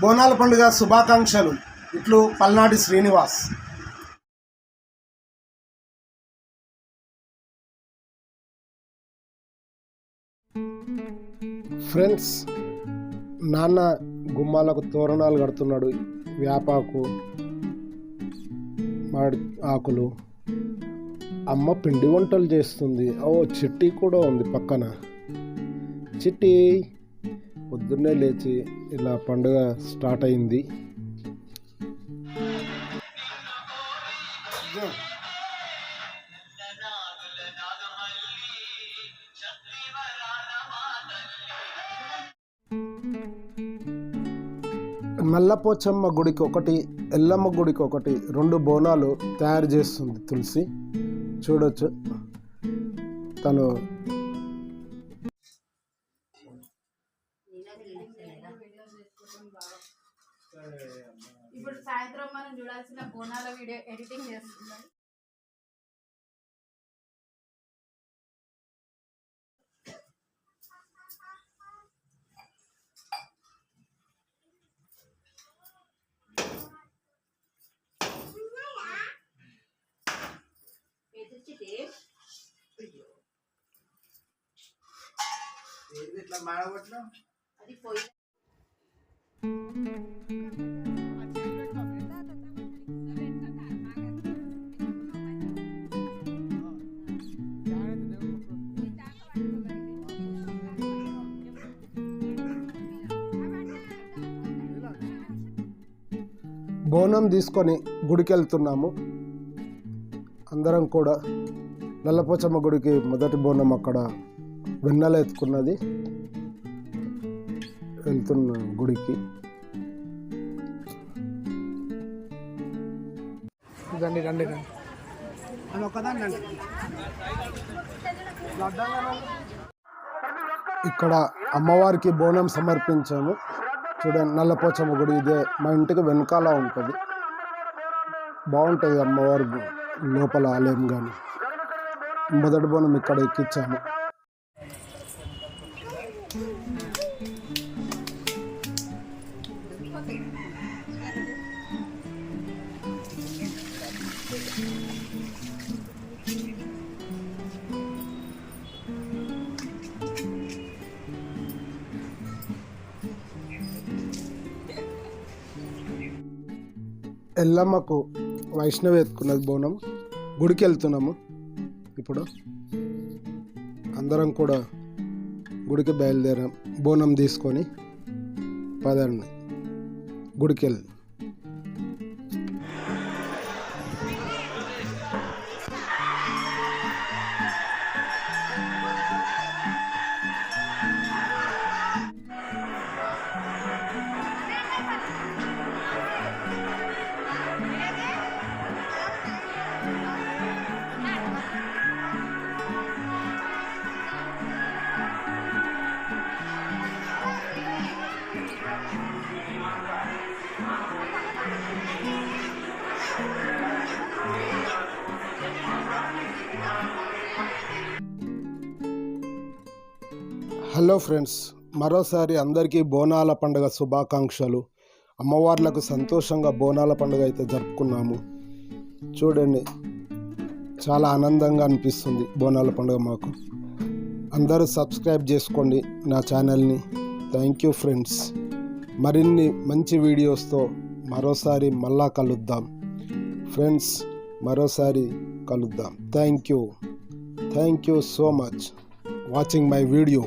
బోనాల పండుగ శుభాకాంక్షలు. ఇట్లు పల్నాటి శ్రీనివాస్. ఫ్రెండ్స్ నాన్న గుమ్మాలకు తోరణాలు కడుతున్నాడు. వేపాకు మాడి ఆకులు. అమ్మ పిండి వంటలు చేస్తుంది. ఓ చిట్టి కూడా ఉంది పక్కన. చిట్టి పొద్దున్నే లేచి ఇలా పండుగ స్టార్ట్ అయింది. నల్లపోచమ్మ గుడికి ఒకటి ఎల్లమ్మ గుడికి ఒకటి రెండు బోనాలు తయారు చేస్తుంది తులసి. చూడొచ్చు. తను ఇప్పుడు సాయంత్రం మనం చూడాల్సిన బోనాల వీడియో ఎడిటింగ్ చేస్తున్నాం. అది పోయి బోనం తీసుకొని గుడికి వెళ్తున్నాము అందరం కూడా నల్లపోచమ్మ గుడికి మొదటి బోనం అక్కడ వెన్నెల ఎత్తుకున్నది. వెళ్తున్న గుడికి. రండి రండి రండి. ఇక్కడ అమ్మవారికి బోనం సమర్పించాము. చూడండి నల్లపోచమ్మ గుడి ఇదే. మా ఇంటికి వెనకాల ఉంటుంది. బాగుంటుంది అమ్మవారి లోపల ఆలయం కానీ మొదటి బోనం ఇక్కడ ఎక్కించాము. ఎల్లమ్మకు వైష్ణవి ఎత్తుకున్నది బోనం. గుడికి వెళ్తున్నాము. ఇప్పుడు అందరం కూడా గుడికి బయలుదేరాం. బోనం తీసుకొని పదండి. గుడికి వెళ్ళి హలో ఫ్రెండ్స్ మరోసారి అందరికీ బోనాల పండుగ శుభాకాంక్షలు. అమ్మవార్లకు సంతోషంగా బోనాల పండుగ అయితే జరుపుకున్నాము. చూడండి చాలా ఆనందంగా అనిపిస్తుంది బోనాల పండుగ మాకు. అందరూ సబ్స్క్రైబ్ చేసుకోండి నా ఛానల్ని. Thank you friends. మరిన్ని మంచి వీడియోస్తో మరోసారి మళ్ళా కలుద్దాం. ఫ్రెండ్స్ మరోసారి కలుద్దాం. Thank you. Thank you so much. Watching my video.